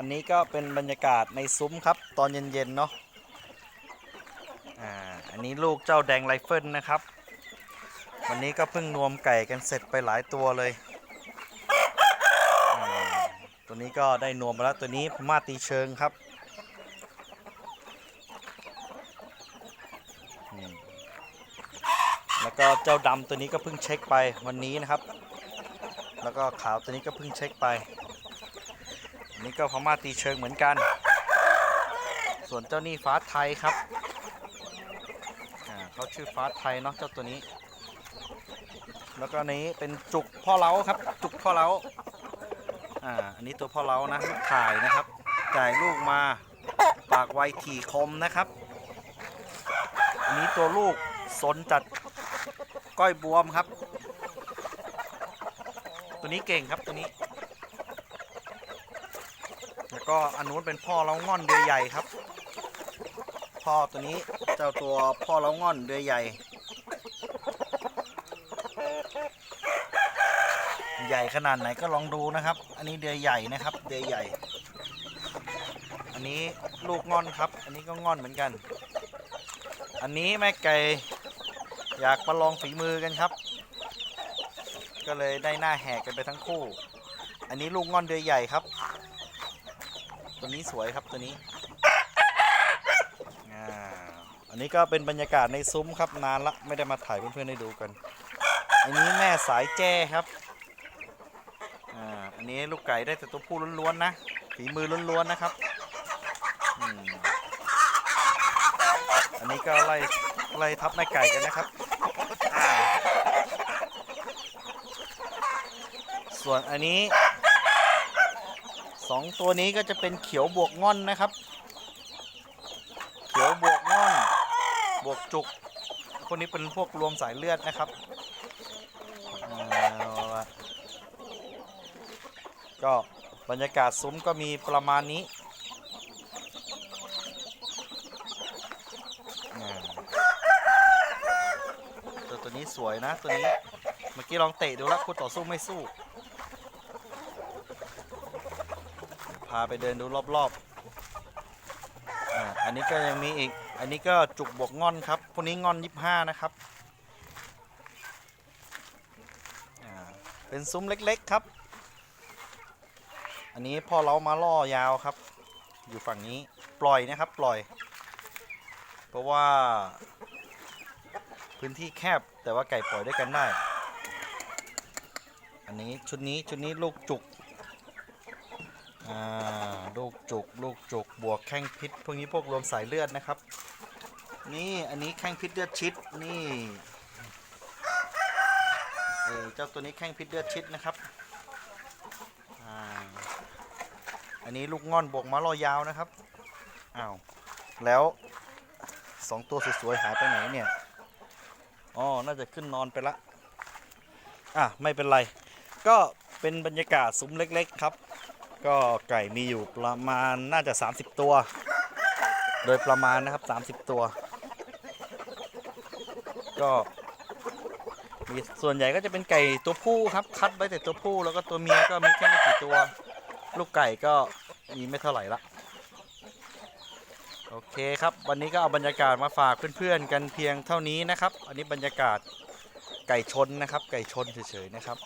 อันนี้ก็เป็นบรรยากาศในซุ้มครับ ตอนเย็นๆเนาะอ่าอันนี้ลูกเจ้าแดงไรเฟิลนะครับ วันนี้ก็เพิ่งนวมไก่กันเสร็จไปหลายตัวเลยอ่าตัวนี้ก็ได้นวมมาแล้วตัวนี้พม่าตีเชิงครับอืมแล้วก็เจ้าดำตัวนี้ก็เพิ่งเช็คไปวันนี้นะครับ แล้วก็ขาวตัวนี้ก็เพิ่งเช็คไป นนี้ก็พม่าตีเชิงเหมือนกัน ส่วนเจ้านี่ฟ้าไทยครับเขาชื่อฟ้าไทยเนาะเจ้าตัวนี้ แล้วก็นี้เป็นจุกพ่อเล้าครับ จุกพ่อเล้าอ่าอันนี้ตัวพ่อเล้านะลูกถ่ายนะครับจ่ายลูกมาปากไวถี่คมนะครับ อันนี้ตัวลูกสนจัดก้อยบวมครับ ตัวนี้เก่งครับตัวนี้ ก็อันนู้นเป็นพ่อเล้าง่อนเดือยใหญ่ครับ พ่อตัวนี้เจ้าตัวพ่อเล้าง่อนเดือยใหญ่ ใหญ่ขนาดไหนก็ลองดูนะครับ อันนี้เดือยใหญ่นะครับ เดือยใหญ่ อันนี้ลูกง่อนครับ อันนี้ก็ง่อนเหมือนกัน อันนี้แม่ไก่อยากประลองฝีมือกันครับ ก็เลยได้หน้าแหกกันไปทั้งคู่ อันนี้ลูกง่อนเดือยใหญ่ครับ ตัวนี้สวยครับตัวนี้อ่าอันนี้ก็เป็นบรรยากาศในซุ้มครับนานละไม่ได้มาถ่ายเพื่อนๆได้ดูกัน อันนี้แม่สายแจ้ครับอ่าอันนี้ลูกไก่ได้แต่ตัวผู้ล้วนๆนะฝีมือล้วนๆนะครับอันนี้ก็ไล่ไล่ทับแม่ไก่กันนะครับ ส่วนอันนี้ สองตัวนี้ก็จะเป็นเขียวบวกง่อนนะครับ เขียวบวกง่อน บวกจุก คนนี้เป็นพวกรวมสายเลือดนะครับก็บรรยากาศซุ้มก็มีประมาณนี้ตัวตัวนี้สวยนะตัวนี้ เมื่อกี้ลองเตะดูแล้วคู่ต่อสู้ไม่สู้าไปเดินดูรอบๆอ่าอันนี้ก็ยังมีอีก อันนี้ก็จุกบวกงอนครับ พวกนี้งอนยี่ห้านะครับ อ่า เป็นซุ้มเล็กๆครับ อันนี้พอเรามาล่อยาวครับ อยู่ฝั่งนี้ปล่อยนะครับปล่อย เพราะว่าพื้นที่แคบแต่ว่าไก่ปล่อยด้วยกันได้ อันนี้ชุดนี้ชุดนี้ลูกจุก อ่าลูกจุกลูกจุกบวกแข้งพิษพวกนี้พวกรวมสายเลือดนะครับ นี่อันนี้แข้งพิษเลือดชิดนี่เออเจ้าตัวนี้แข้งพิษเลือดชิดนะครับอ่าอันนี้ลูกง่อนบวกม้าลอยาวนะครับอ้าวแล้วสองตัวสวยๆหายไปไหนเนี่ยอ๋อน่าจะขึ้นนอนไปละอะไม่เป็นไร ก็เป็นบรรยากาศซุ้มเล็ก ๆ ครับ ก็ไก่มีอยู่ประมาณน่าจะ 30 ตัว โดยประมาณนะครับ 30 ตัว ก็มีส่วนใหญ่ก็จะเป็นไก่ตัวผู้ครับ คัดไว้แต่ตัวผู้แล้วก็ตัวเมียก็มีแค่ไม่กี่ตัว ลูกไก่ก็มีไม่เท่าไหร่ละโอเคครับ วันนี้ก็เอาบรรยากาศมาฝากเพื่อนๆกันเพียงเท่านี้นะครับ อันนี้บรรยากาศไก่ชนนะครับ ไก่ชนเฉยๆนะครับ